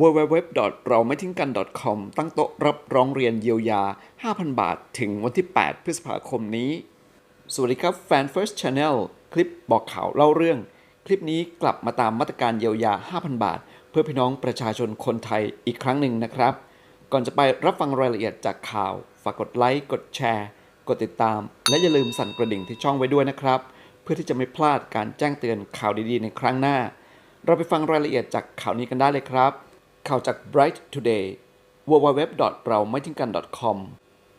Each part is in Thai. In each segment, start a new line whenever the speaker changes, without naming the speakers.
www. เราไม่ทิ้งกัน .com ตั้งโต๊ะรับร้องเรียนเยียวยา 5,000 บาท ถึงวันที่ 8 พฤษภาคมนี้ สวัสดีครับแฟน First Channel คลิปบอกข่าวเล่าเรื่อง คลิปนี้กลับมาตามมาตรการเยียวยา 5,000 บาท เพื่อพี่น้องประชาชนคนไทยอีกครั้งหนึ่งนะครับ ก่อนจะไปรับฟังรายละเอียดจากข่าว ฝากกดไลค์กดแชร์ กดติดตาม และอย่าลืมสั่นกระดิ่งที่ช่องไว้ด้วยนะครับ เพื่อที่จะไม่พลาดการแจ้งเตือนข่าวดีๆ ในครั้งหน้า เราไปฟังรายละเอียดจากข่าวนี้กันได้เลยครับ ข่าวจาก Bright Today www. เราไม่ทิ้งกัน .com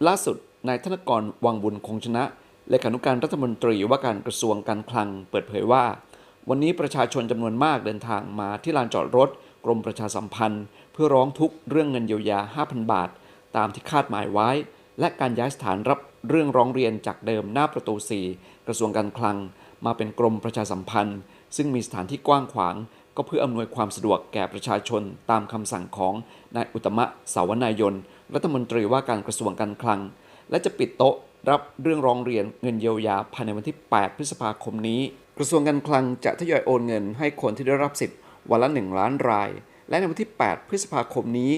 ล่าสุดนายธนกรวังบุญคงชนะเลขานุการรัฐมนตรีว่าการกระทรวงการคลังเปิดเผยว่า วันนี้ประชาชนจำนวนมากเดินทางมาที่ลานจอดรถ กรมประชาสัมพันธ์ เพื่อร้องทุกข์เรื่องเงินเยียวยา 5,000 บาท ตามที่คาดหมายไว้ และการย้ายสถานรับเรื่องร้องเรียนจากเดิมหน้าประตู 4 กระทรวงการคลัง มาเป็นกรมประชาสัมพันธ์ ซึ่งมีสถานที่กว้างขวาง ก็เพื่ออำนวยความสะดวกแก่ประชาชนตามคำสั่งของนายอุตตมะสาวนายน รัฐมนตรีว่าการกระทรวงการคลัง และจะปิดโต๊ะรับเรื่องร้องเรียนเงินเยียวยาภายในวันที่ 8 พฤษภาคมนี้ กระทรวงการคลังจะทยอยโอนเงินให้คนที่ได้รับสิทธิ์วันละ 1 ล้านราย และในวันที่ 8 พฤษภาคมนี้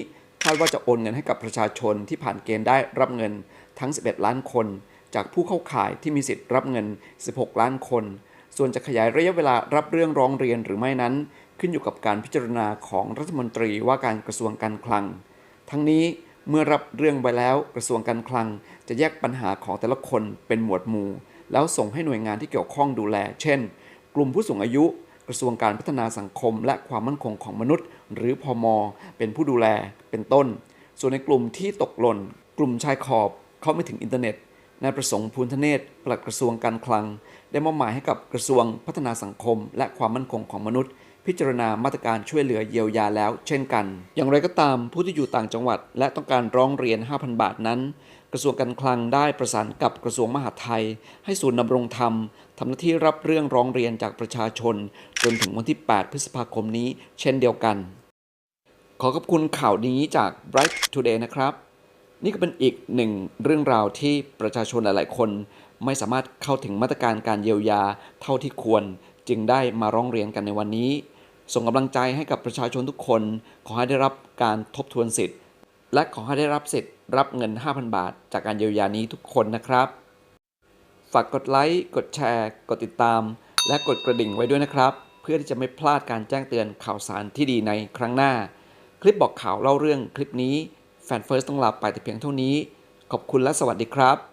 คาดว่าจะโอนเงินให้กับประชาชนที่ผ่านเกณฑ์ได้รับเงินทั้ง 11 ล้านคน จากผู้เข้าข่ายที่มีสิทธิ์รับเงิน 16 ล้านคน ส่วนจะขยายระยะเวลารับเรื่องร้องเรียนหรือไม่นั้น ขึ้นอยู่กับการพิจารณาของรัฐมนตรีว่าการกระทรวงการคลัง ทั้งนี้เมื่อรับเรื่องไปแล้วกระทรวงการคลัง จะแยกปัญหาของแต่ละคนเป็นหมวดหมู่ แล้วส่งให้หน่วยงานที่เกี่ยวข้องดูแล เช่น กลุ่มผู้สูงอายุกระทรวงการพัฒนาสังคม และความมั่นคงของมนุษย์ หรือพอมเป็นผู้ดูแลเป็นต้น ส่วนในกลุ่มที่ตกหล่น กลุ่มชายขอบเข้าไม่ถึงอินเทอร์เน็ตนายประสงค์พูนทเนศปลัดกระทรวงการคลัง ได้มอบหมายให้กับกระทรวงพัฒนาสังคม และความมั่นคงของมนุษย์ พิจารณามาตรการช่วยเหลือเยียวยาแล้ว เช่นกัน อย่างไรก็ตามผู้ที่อยู่ต่างจังหวัด และต้องการร้องเรียน 5,000 บาทนั้น กระทรวงการคลังได้ประสานกับกระทรวงมหาดไทย ให้ศูนย์ดำรงธรรมทำหน้าที่รับเรื่องร้องเรียนจากประชาชน จนถึงวันที่ 8 พฤษภาคมนี้ เช่นเดียวกัน ขอขอบคุณข่าวนี้จาก Bright Today นะครับ นี่ก็เป็นอีกหนึ่งเรื่องราวที่ประชาชนหลาย ๆ คนไม่สามารถเข้าถึงมาตรการการเยียวยาเท่าที่ควร จึงได้มาร้องเรียนกันในวันนี้ ส่งกำลังใจให้กับประชาชนทุกคน ขอให้ได้รับการทบทวนสิทธิ์ และขอให้ได้รับสิทธิ์รับเงิน 5,000 บาท จากการเยียวยานี้ทุกคนนะครับ ฝากกดไลค์ กดแชร์ กดติดตาม และกดกระดิ่งไว้ด้วยนะครับ เพื่อที่จะไม่พลาดการแจ้งเตือนข่าวสารที่ดีในครั้งหน้า คลิปบอกข่าวเล่าเรื่องคลิปนี้แฟนเฟิร์สต้องลาไปแต่เพียงเท่านี้ ขอบคุณและสวัสดีครับ